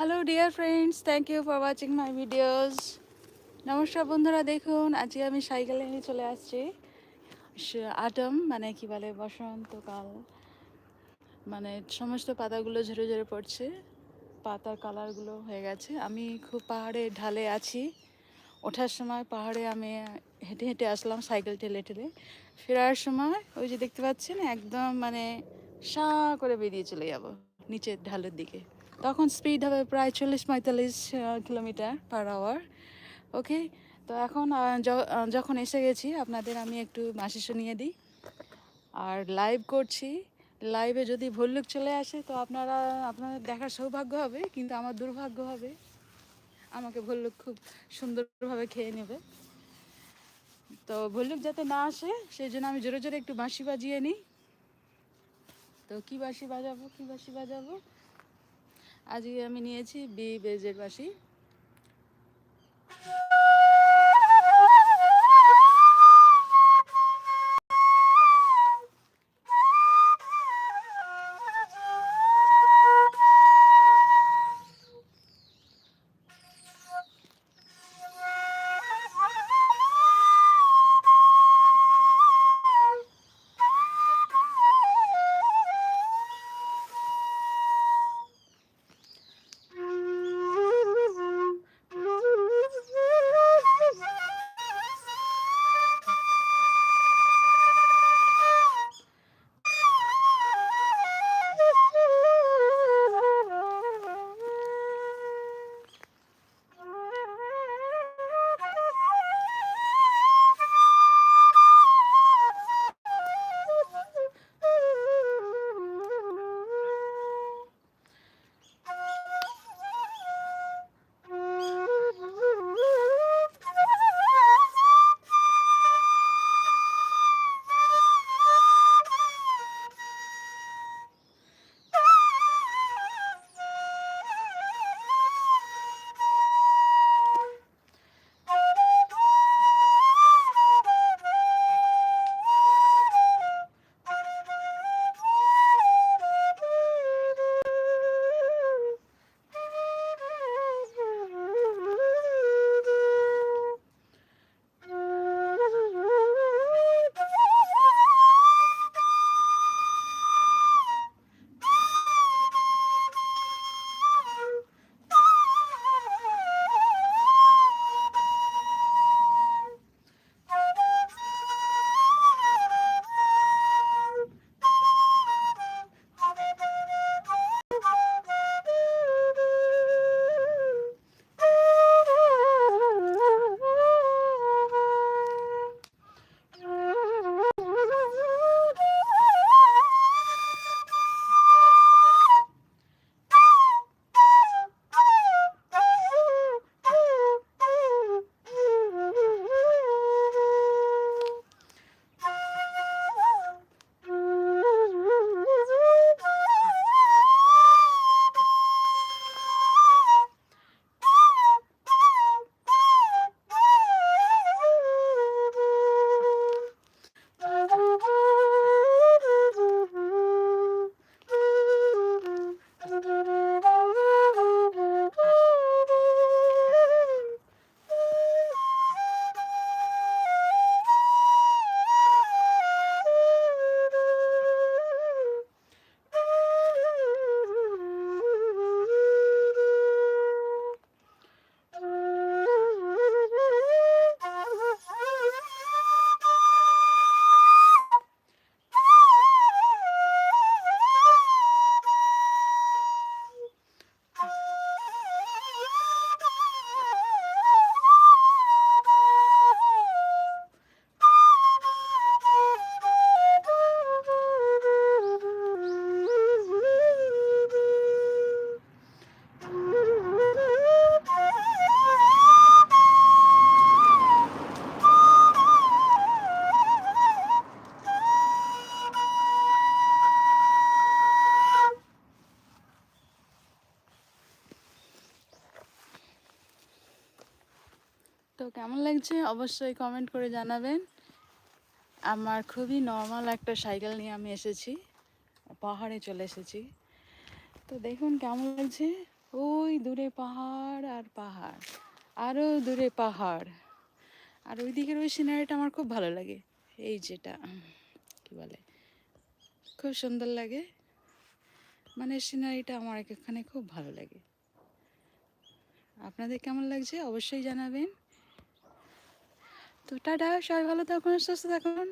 Hello dear friends thank you for watching my videos নমস্কার বন্ধুরা। দেখুন, আজকে আমি সাইকেলে নিয়ে চলে আসছি। আটম মানে কি বলে, বসন্তকাল। মানে সমস্ত পাতাগুলো ঝরে ঝরে পড়ছে। পাতার কালারগুলো হয়ে গেছে। আমি খুব পাহাড়ে ঢালে আছি। ওঠার সময় পাহাড়ে আমি হেঁটে হেঁটে আসলাম সাইকেল ঠেলে ঠেলে। ফেরার সময় ওই যে দেখতে পাচ্ছেন, একদম মানে সা করে বেরিয়ে চলে যাব, নিচের ঢালের দিকে। তখন স্পিড হবে প্রায় চল্লিশ পঁয়তাল্লিশ কিলোমিটার পার আওয়ার ওকে তো এখন যখন এসে গেছি, আপনাদের আমি একটু মাসি শুনিয়ে দিই। আর লাইভ করছি। লাইভে যদি ভল্লুক চলে আসে, তো আপনারা, আপনাদের দেখার সৌভাগ্য হবে, কিন্তু আমার দুর্ভাগ্য হবে। আমাকে ভল্লুক খুব সুন্দরভাবে খেয়ে নেবে। তো ভল্লুক যাতে না আসে, সেই জন্য আমি জোরে জোরে একটু বাঁশি বাজিয়ে নিই। তো কি বাঁশি বাজাবো, কি বাঁশি বাজাবো? আজকে আমি নিয়েছি বি বেজের বাঁশি তো কেমন লাগছে অবশ্যই কমেন্ট করে জানাবেন। আমার খুবই নর্মাল একটা সাইকেল নিয়ে আমি এসেছি, পাহাড়ে চলে এসেছি। তো দেখুন কেমন লাগছে? ওই দূরে পাহাড় আর পাহাড় আরও দূরে পাহাড়। আর ওই দিকের ওই সিনারিটা আমার খুব ভালো লাগে, এই যেটা, কি বলে, খুব সুন্দর লাগে। মানে সিনারিটা আমার এখানে খুব ভালো লাগে। আপনাদের কেমন লাগছে? অবশ্যই জানাবেন। তো টাটা সবাই ভালো থাকুন সুস্থ থাকুন।